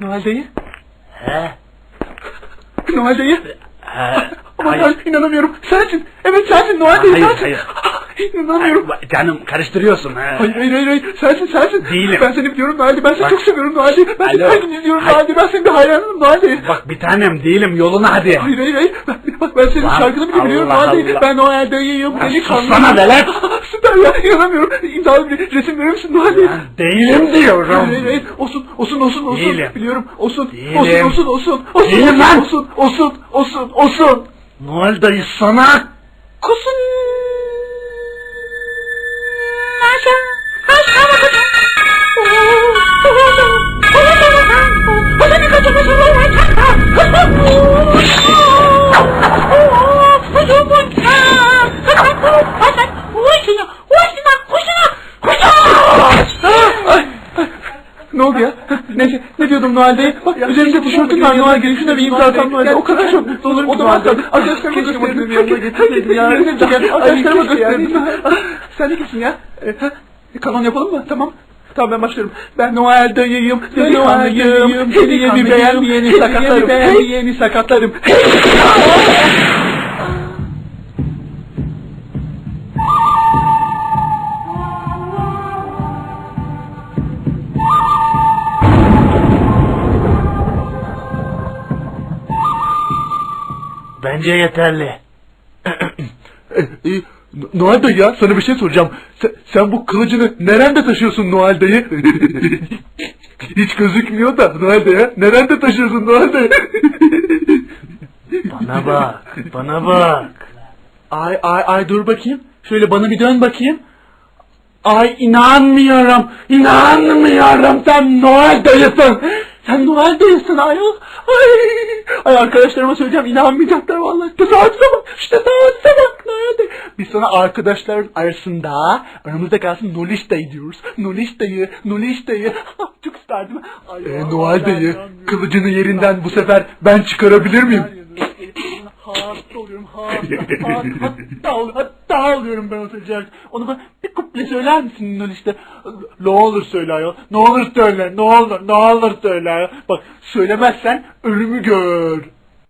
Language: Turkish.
Noel dayı. He? Noel dayı. He? Aman Hayır. İnanamıyorum. Sensin. Evet sensin Noel dayı Hayır, sensin. hayır. İnanamıyorum. Ay, Canım karıştırıyorsun he. Hayır hayır hayır hayır. Sensin sensin. Değilim. Ben seni biliyorum Noel dayı. Ben seni Bak. çok seviyorum Noel dayı. Ben seni Alo. her gün izliyorum Hayır. Noel dayı. Ben senin bir hayranım Noel dayı. Bak bir tanem değilim yoluna hadi. Hayır hayır hayır. Ben, bak ben senin Lan, şarkını bile biliyorum Allah Noel dayı. Allah. Ben Noel dayıyım. Lan Deli sussana velet. Ya. İnanamıyorum. İmzalı bir resim verir misin dayı? Ben değilim diyorum. Hayır hayır. Olsun olsun olsun olsun. Değilim. Biliyorum. Olsun. Değilim. Olsun olsun olsun. Olsun. Değilim lan. Olsun olsun olsun olsun. Noel dayı sana Neyse, ne diyordum Noel Bey? Bak üzerimde tişörtüm var Noel Bey. Şuna bir imza atsam Noel Bey. O kadar çok mutlu olurum ki Noel Bey. Arkadaşlarıma gösterdim. yanına getirseydim ya. Arkadaşlarıma gösterdim. Sen de kimsin ya? E, Kanon yapalım mı? Tamam. Tamam ben başlıyorum. Ben Noel dayıyım, dayıyım, hediyemi beğenmeyeni sakatlarım, hediyemi sakatlarım. Bence yeterli. E, Noel dayı ya sana bir şey soracağım. Sen, sen bu kılıcını nerede taşıyorsun Noel dayı? Hiç gözükmüyor da Noel dayı. Nerede taşıyorsun Noel dayı? Bana bak, bana bak. ay ay ay dur bakayım. Şöyle bana bir dön bakayım. Ay inanmıyorum. İnanmıyorum. Sen Noel dayısın. Sen Noel dayısın ayol. Ay, ay arkadaşlarıma söyleyeceğim inanmayacaklar vallahi. Tesadüfe bak. İşte tesadüfe bak Noel dayı. Biz sana arkadaşlar arasında aramızda kalsın Noliş dayı diyoruz. Noliş dayı. Çok isterdim. Ay, Ee, Noel dayı kılıcını yerinden bu sefer ben çıkarabilir miyim? Hasta oluyorum hasta, hasta, hatta, ol- hatta oluyorum ben o sıcak. Onu bana bir kuple söyler misin Nol işte? Ne olur söyle ayol, ne olur söyle, ne olur, ne olur söyle ayol. Bak söylemezsen ölümü gör.